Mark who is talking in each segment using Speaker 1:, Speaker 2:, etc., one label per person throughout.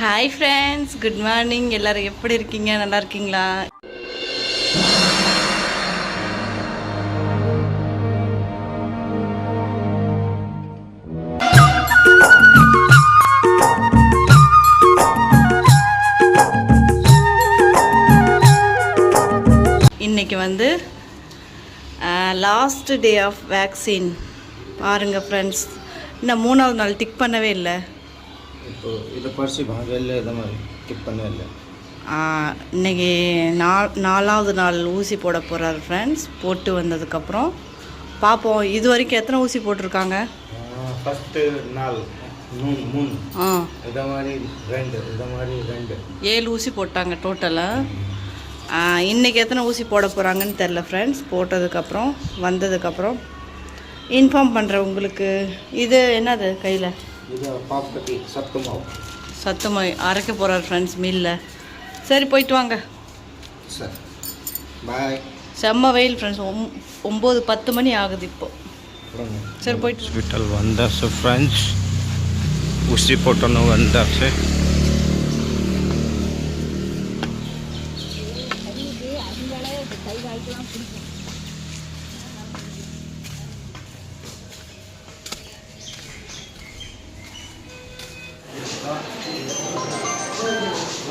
Speaker 1: hi friends good morning எல்லோரும் எப்படி இருக்கீங்க நல்லா இருக்கீங்களா இன்னைக்கு வந்து லாஸ்ட் டே ஆஃப் வேக்சின் பாருங்கள் ஃப்ரெண்ட்ஸ் இன்னும் மூணாவது நாள் டிக் பண்ணவே
Speaker 2: இல்லை இப்போ இதில் பரிசு வாங்கல இதை மாதிரி கிட் பண்ணல
Speaker 1: நா நாலாவது நாள் ஊசி போட போகிறார் ஃப்ரெண்ட்ஸ் போட்டு வந்ததுக்கப்புறம் பார்ப்போம் இது வரைக்கும் எத்தனை ஊசி போட்டிருக்காங்க
Speaker 2: ஃபஸ்ட்டு நாள் மூணு மூணு ஆ இதை மாதிரி ரெண்டு இதை மாதிரி
Speaker 1: ரெண்டு ஏழு ஊசி போட்டாங்க டோட்டலாக இன்றைக்கி எத்தனை ஊசி போட போகிறாங்கன்னு தெரில ஃப்ரெண்ட்ஸ் போட்டதுக்கப்புறம் வந்ததுக்கப்புறம் இன்ஃபார்ம் பண்ணுறேன் உங்களுக்கு இது என்னது
Speaker 2: கையில் இது பாப் கட்டி சத்து
Speaker 1: மாவு சத்து அரைக்க போகிறார் ஃப்ரெண்ட்ஸ் மில்ல சரி போயிட்டு வாங்க
Speaker 2: சரி பாய்
Speaker 1: செம்ம வெயில் ஃப்ரெண்ட்ஸ் ஒம் ஒம்பது பத்து மணி ஆகுது இப்போ
Speaker 2: சரி போயிட்டு ஹாஸ்பிட்டல் வந்தாச்சு ஃப்ரெண்ட்ஸ் ஊசி போட்டணும் வந்தாச்சு கை வாய்க்கெல்லாம் பிடிக்கும்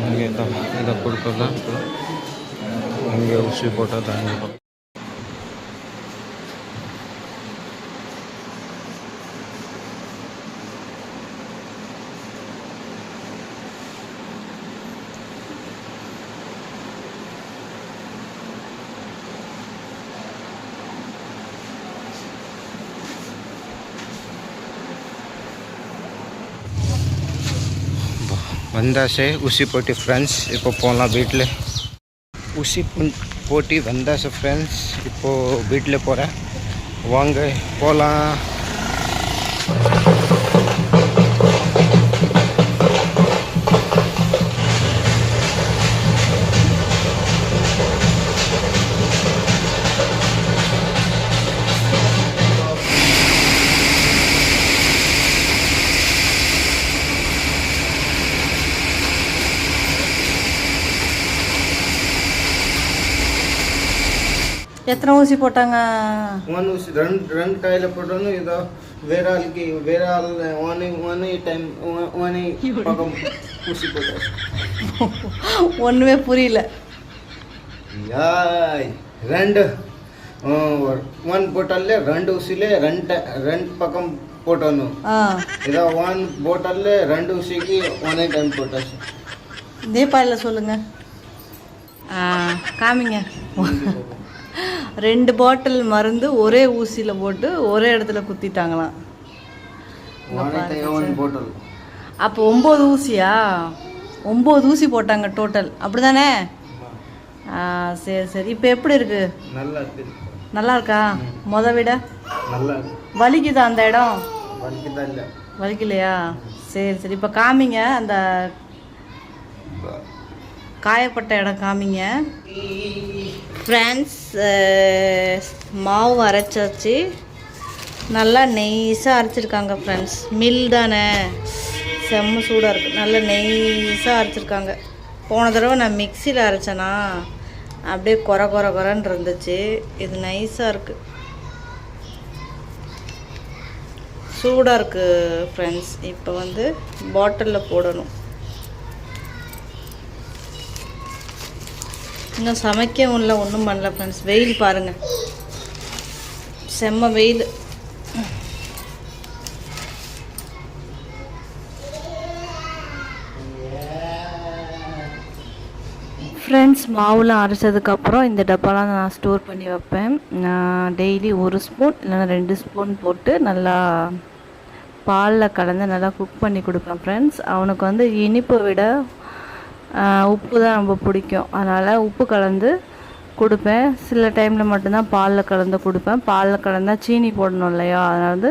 Speaker 2: ಹಂಗೆ ಇದ ಕುಡ್ಕೋದ ಹಂಗೆ ಔಷಧಿ ಕೊಟ್ಟದ ಹಂಗೆ வந்தாசே ஊசி போட்டி ஃப்ரெண்ட்ஸ் இப்போ போகலாம் வீட்டில் ஊசி போட்டி வந்தாசு ஃப்ரெண்ட்ஸ் இப்போது வீட்டில் போகிறேன் வாங்க போகலாம்
Speaker 1: எத்தனை ஊசி போட்டாங்க
Speaker 2: ஒன் ஊசி ரெண்டு ரெண்டு கையில் போட்டோன்னு இதோ வேற ஆளுக்கு வேற ஆள் ஒன் ஒன் டைம்
Speaker 1: ஒன் பக்கம் ஊசி போட்டோம் ஒன்றுமே புரியல
Speaker 2: யாய் ரெண்டு ஒன் போட்டால ரெண்டு ஊசியில ரெண்டு ரெண்டு பக்கம் போட்டோம் இதோ ஒன் போட்டால ரெண்டு ஊசிக்கு ஒன்
Speaker 1: டைம் போட்டாச்சு தீபாவளியில் சொல்லுங்கள் காமிங்க ரெண்டு பாட்டில் மருந்து ஒரே ஊசியில் போட்டு ஒரே இடத்துல குத்திட்டாங்களாம் அப்போ ஒம்பது ஊசியா ஒம்பது ஊசி போட்டாங்க டோட்டல் அப்படி தானே சரி சரி இப்போ எப்படி இருக்கு நல்லா இருக்கா மொத விட வலிக்குதா அந்த இடம் வலிக்கலையா சரி சரி இப்போ காமிங்க அந்த காயப்பட்ட இடம் காமிங்க ஃப்ரெண்ட்ஸ் மாவு அரைச்சாச்சு நல்லா நெய்ஸாக அரைச்சிருக்காங்க ஃப்ரெண்ட்ஸ் மில் தானே செம்ம சூடாக இருக்குது நல்லா நெய்ஸாக அரைச்சிருக்காங்க போன தடவை நான் மிக்சியில் அரைச்சேனா அப்படியே குறை குறை குறன் இருந்துச்சு இது நைஸாக இருக்குது சூடாக இருக்குது ஃப்ரெண்ட்ஸ் இப்போ வந்து பாட்டிலில் போடணும் இன்னும் சமைக்கவும் இல்லை ஒன்றும் பண்ணல ஃப்ரெண்ட்ஸ் வெயில் பாருங்கள் செம்ம வெயில் ஃப்ரெண்ட்ஸ் மாவுலாம் அரைச்சதுக்கப்புறம் இந்த டப்பாலாம் நான் ஸ்டோர் பண்ணி வைப்பேன் நான் டெய்லி ஒரு ஸ்பூன் இல்லைன்னா ரெண்டு ஸ்பூன் போட்டு நல்லா பாலில் கலந்து நல்லா குக் பண்ணி கொடுப்பேன் ஃப்ரெண்ட்ஸ் அவனுக்கு வந்து இனிப்பை விட உப்பு தான் ரொம்ப பிடிக்கும் அதனால் உப்பு கலந்து கொடுப்பேன் சில டைமில் மட்டும்தான் பாலில் கலந்து கொடுப்பேன் பாலில் கலந்தால் சீனி போடணும் இல்லையா அதனால் வந்து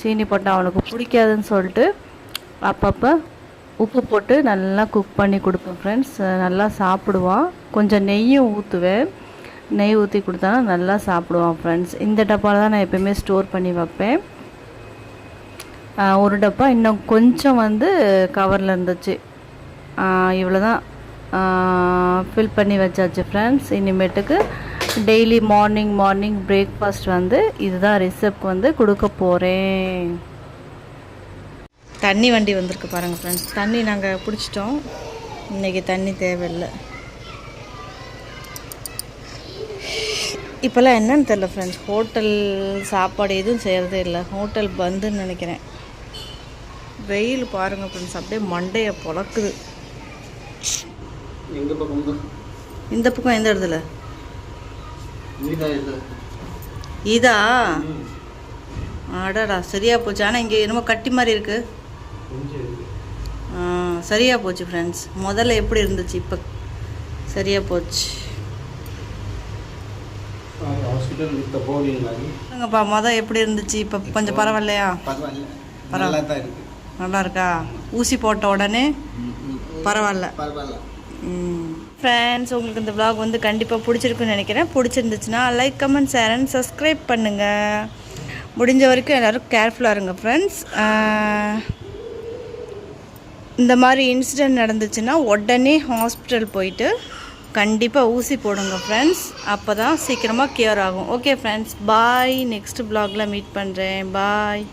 Speaker 1: சீனி போட்டால் அவனுக்கு பிடிக்காதுன்னு சொல்லிட்டு அப்பப்போ உப்பு போட்டு நல்லா குக் பண்ணி கொடுப்பேன் ஃப்ரெண்ட்ஸ் நல்லா சாப்பிடுவான் கொஞ்சம் நெய்யும் ஊற்றுவேன் நெய் ஊற்றி கொடுத்தாலும் நல்லா சாப்பிடுவான் ஃப்ரெண்ட்ஸ் இந்த டப்பாவில் தான் நான் எப்போயுமே ஸ்டோர் பண்ணி வைப்பேன் ஒரு டப்பா இன்னும் கொஞ்சம் வந்து கவரில் இருந்துச்சு இவ்வளோ தான் ஃபில் பண்ணி வச்சாச்சு ஃப்ரெண்ட்ஸ் இனிமேட்டுக்கு டெய்லி மார்னிங் மார்னிங் பிரேக்ஃபாஸ்ட் வந்து இதுதான் ரெசிப்ட் வந்து கொடுக்க போகிறேன் தண்ணி வண்டி வந்திருக்கு பாருங்கள் ஃப்ரெண்ட்ஸ் தண்ணி நாங்கள் பிடிச்சிட்டோம் இன்றைக்கி தண்ணி தேவையில்லை இப்போல்லாம் என்னன்னு தெரில ஃப்ரெண்ட்ஸ் ஹோட்டல் சாப்பாடு எதுவும் செய்கிறதே இல்லை ஹோட்டல் பந்துன்னு நினைக்கிறேன் வெயில் பாருங்கள் ஃப்ரெண்ட்ஸ் அப்படியே மண்டையை பிளக்குது எங்க பக்கம் இந்த பக்கம் எந்த இடத்துல இதா அடாடா சரியா போச்சு ஆனால் இங்கே என்னமோ கட்டி மாதிரி இருக்கு சரியா போச்சு ஃப்ரெண்ட்ஸ் முதல்ல எப்படி இருந்துச்சு இப்போ சரியா போச்சு இல்லைங்கப்பா மொதல் எப்படி இருந்துச்சு இப்போ கொஞ்சம் பரவாயில்லையா பரவாயில்ல நல்லா இருக்கா ஊசி போட்ட உடனே பரவாயில்ல பரவாயில்ல ஃப்ரெண்ட்ஸ் உங்களுக்கு இந்த விலாக் வந்து கண்டிப்பாக பிடிச்சிருக்குன்னு நினைக்கிறேன் பிடிச்சிருந்துச்சுன்னா like comment share and subscribe பண்ணுங்கள் முடிஞ்ச வரைக்கும் எல்லோரும் கேர்ஃபுல்லாக இருங்க ஃப்ரெண்ட்ஸ் இந்த மாதிரி இன்சிடெண்ட் நடந்துச்சுன்னா உடனே ஹாஸ்பிட்டல் போயிட்டு கண்டிப்பாக ஊசி போடுங்க ஃப்ரெண்ட்ஸ் அப்போ தான் சீக்கிரமாக கியூர் ஆகும் ஓகே ஃப்ரெண்ட்ஸ் பாய் நெக்ஸ்ட் ப்ளாகில் மீட் பண்ணுறேன் பாய்